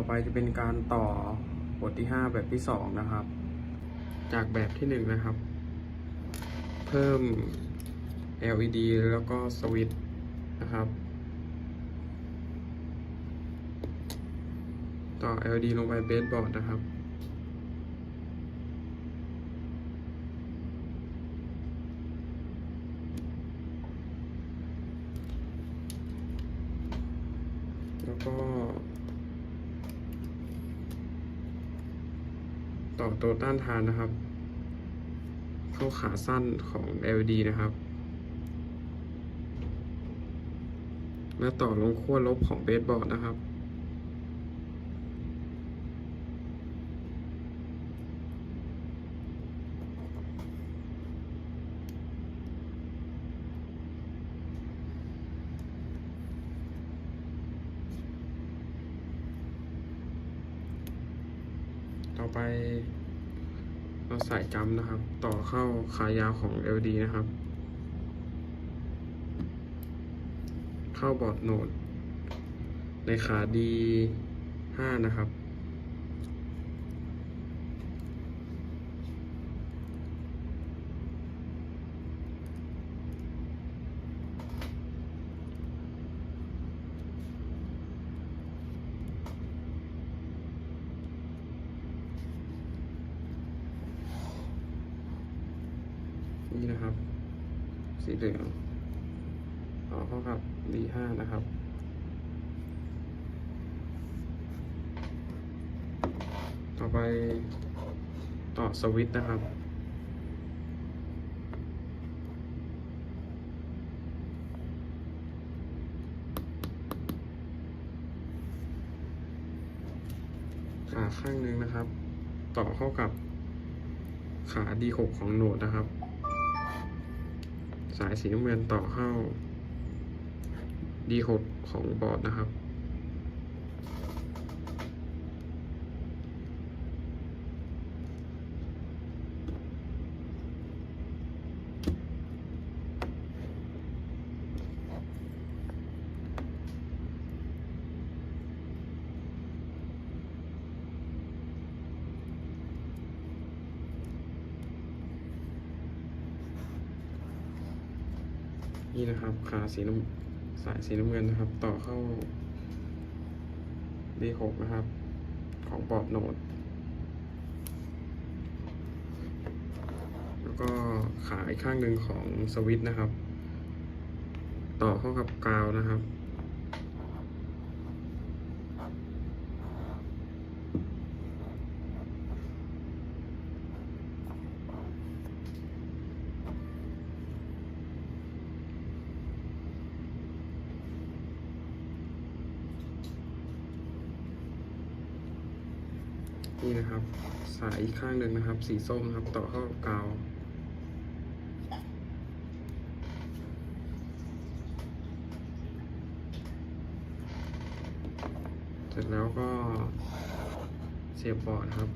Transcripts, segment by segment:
ต่อไปจะเป็นการต่อบทที่ 5 แบบที่ 2 นะครับ จากแบบที่ 1 นะครับ เพิ่ม LED แล้วก็สวิตช์นะครับ ต่อ LED ลงไปเบสบอร์ดนะครับแล้วก็ ต่อตัวต้านทานนะครับ เข้าขาสั้นของ LED นะครับ และต่อลงขั้วลบของเบสบอร์ดนะครับ ต่อไปเราใส่จัมป์นะครับ ต่อเข้าขายาวของ LED นะครับ เข้าบอร์ดโหนดในขา D5 นะครับ นี่นะครับ เหลืองต่อเข้ากับ D5 นะครับ ต่อไปต่อสวิตช์นะครับ ขาข้างหนึ่งนะครับ ต่อเข้ากับขา D6 ของโหนดนะครับ สายสีน้ำเงินต่อเข้า D6 ของบอร์ดนะครับ นี่นะครับขาสีน้ำสายสีน้ำเงินนะครับ ต่อเข้า D6 นะครับ ของบอร์ดโหนด แล้วก็ขาอีกข้างหนึ่งของสวิตช์นะครับ ต่อเข้ากับกาวนะครับ นี่นะครับ สายอีกข้างหนึ่งนะครับ สีส้มนะครับ ต่อเข้ากับกาวเสร็จแล้วก็เสียบบอร์ดครับ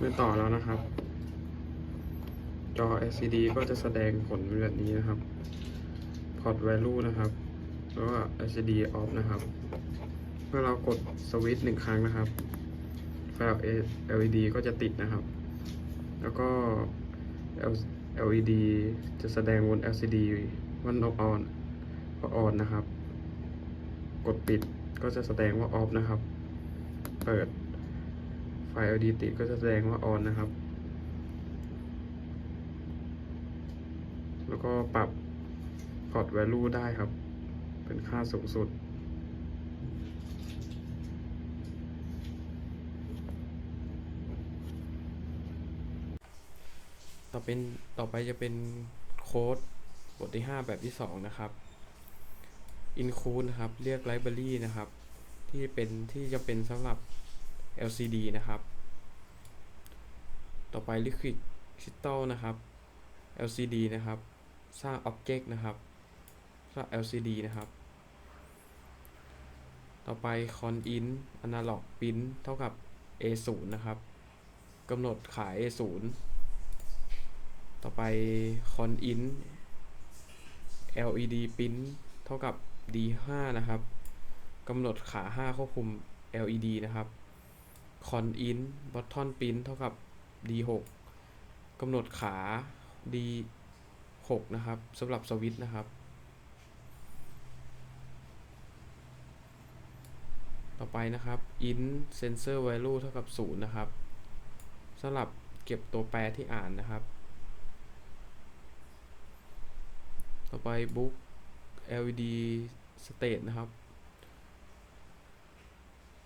เมื่อต่อแล้วนะครับ จอ LCD ก็จะแสดงผลแบบนี้นะครับ port value นะครับแล้วก็ LCD off นะครับ เมื่อเรากดสวิตช์หนึ่งครั้งนะครับ ไฟ LED ก็จะติดนะครับ แล้วก็ LED จะแสดงบน LCD ว่า on on ว่า on นะครับ กดปิดก็จะแสดงว่า off นะครับ เปิด ไฟ LED ติดก็จะแสดงว่า on นนะครับ แล้วก็ปรับ port value ได้ครับ เป็นค่าสูงสุด ต่อเป็นต่อไปจะเป็นโค้ดบทที่ 5 แบบที่ 2 นะครับ include นะครับ เรียก library นะครับ ที่เป็นที่จะเป็นสำหรับ LCD นะครับ ต่อไป Liquid Crystal นะครับ LCD นะครับ สร้าง Object นะครับ สร้าง LCD นะครับ ต่อไป Con in Analog Pin เท่ากับ A0 นะครับกำหนดขาย A0 ต่อไป Con in LED Pin เท่ากับ D5 นะครับกำหนดขา 5 ควบคุม LED นะครับ Con in Button Pin เท่ากับ D6 กำหนดขา D6 นะครับสำหรับสวิตช์นะครับ ต่อไปนะครับ in sensor value เท่ากับ 0 นะครับสำหรับเก็บตัวแปรที่อ่านนะครับ ต่อไป book LED state นะครับ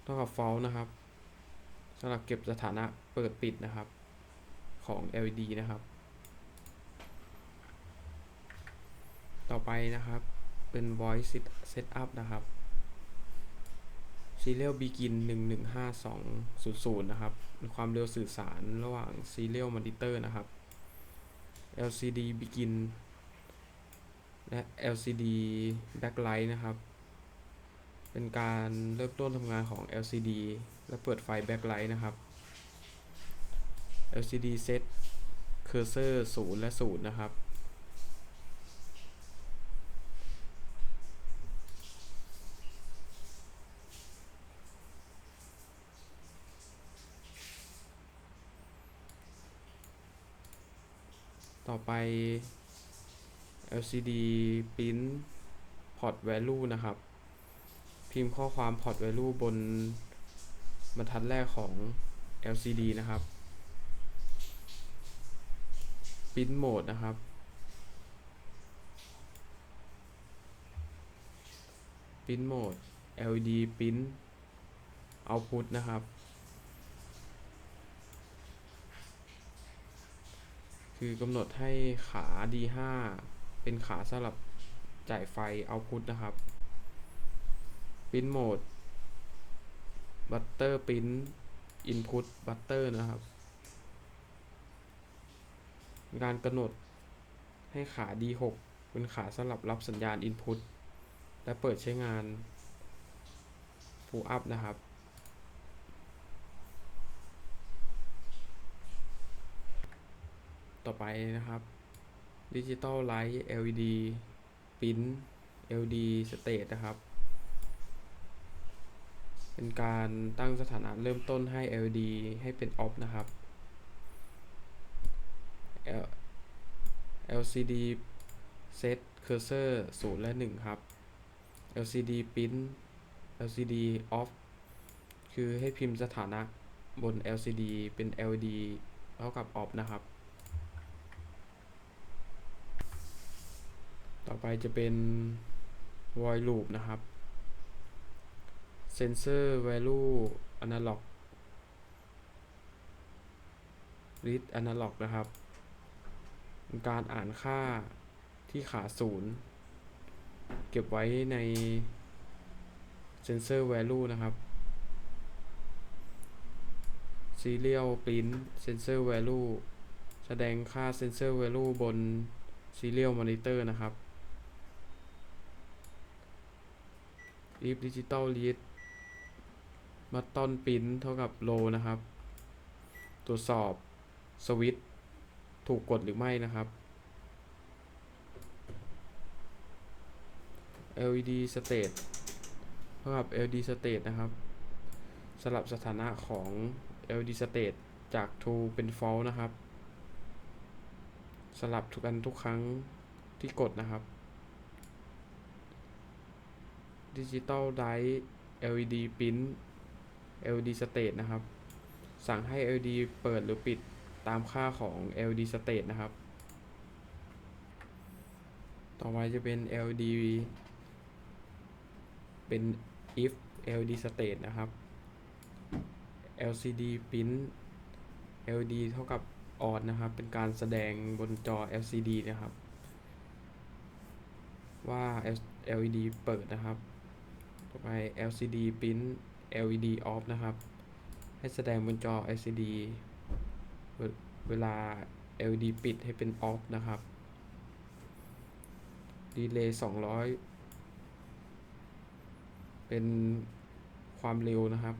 เท่ากับ false นะครับ สำหรับเก็บสถานะเปิดปิดนะครับของ LED นะครับ ต่อไปนะครับเป็น voice Set Up นะครับ serial begin 115200 นะครับ ความเร็วสื่อสารระหว่าง serial monitor นะครับ LCD begin และ LCD backlight นะครับ เป็นการเริ่มต้นทำงานของ LCD และเปิดไฟ backlight นะครับ LCD set cursor 0และ 0 นะครับ ต่อไป LCD print port value นะครับ พิมพ์ข้อความ port value บนบรรทัดแรกของ LCD นะครับ print mode นะครับ print mode LED print output นะครับ คือกำหนดให้ขา D5 เป็นขาสำหรับจ่ายไฟ output นะครับ ปริ้นโหมดบัตเตอร์ปริ้นอินพุตบัตเตอร์นะครับการกำหนดให้ขา D6 เป็นขาสำหรับรับสัญญาณ Input และเปิดใช้งาน Pull Up นะครับ ต่อไปนะครับ Digital Light LED Pin LED State นะครับ เป็นการตั้งสถานะเริ่มต้นให้ LED ให้เป็น off นะครับ L- LCD set cursor 0 และ 1 ครับ LCD print LCD off คือให้พิมพ์สถานะบน LCD เป็น LED เท่ากับ off นะครับ ต่อไปจะเป็น void loop นะครับ sensor value analog read analog นะครับ การอ่านค่าที่ขาศูนย์เก็บไว้ใน sensor value นะครับ serial print sensor value แสดงค่า sensor value บน serial monitor นะครับ if digital read มาต้นปิ้นเท่ากับ low นะครับ ตรวจสอบสวิตถูกกดหรือไม่นะครับ LED state เท่ากับ LED state นะครับ สลับสถานะของ LED state จาก true เป็น false นะครับ สลับทุกอันทุกครั้งที่กดนะครับ Digital Light LED Print LED State นะครับ สั่งให้ LED เปิดหรือปิดตามค่าของ LED State นะครับ ต่อไปจะเป็น LED เป็น if LED State นะครับ LCD Print LED เท่ากับ on นะครับ เป็นการแสดงบนจอ LCD นะครับ ว่า LED เปิดนะครับ ต่อไป LCD print LED off นะครับ ให้แสดงบนจอ LCD เวเวลา LED ปิดให้เป็น off นะครับ ดีเลย์200 เป็นความเร็วนะครับ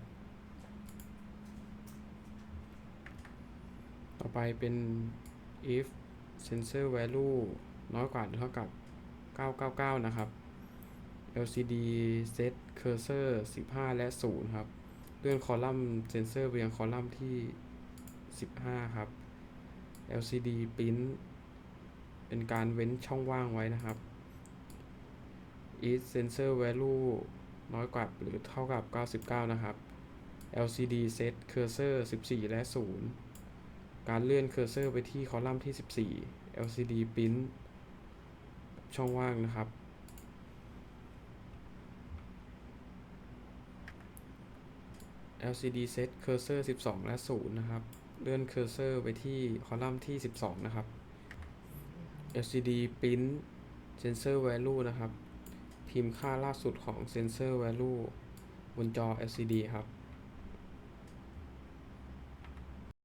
ต่อไปเป็น if sensor value น้อยกว่าหรือเท่ากับ 999 นะครับ LCD set cursor 15 และ 0 ครับ เลื่อนคอลัมน์เซนเซอร์ไปยังคอลัมน์ที่ 15 ครับ LCD print เป็นการเว้นช่องว่างไว้นะครับ is sensor value น้อยกว่าหรือเท่ากับ 99 นะครับ LCD set cursor 14 และ 0 การเลื่อนเคอร์เซอร์ไปที่คอลัมน์ที่ 14 LCD print ช่องว่างนะครับ LCD set cursor 12 และ 0 นะครับ เลื่อน cursor ไปที่คอลัมน์ที่ 12 นะครับ LCD print sensor value นะครับ พิมพ์ค่าล่าสุดของ sensor value บนจอ LCD ครับ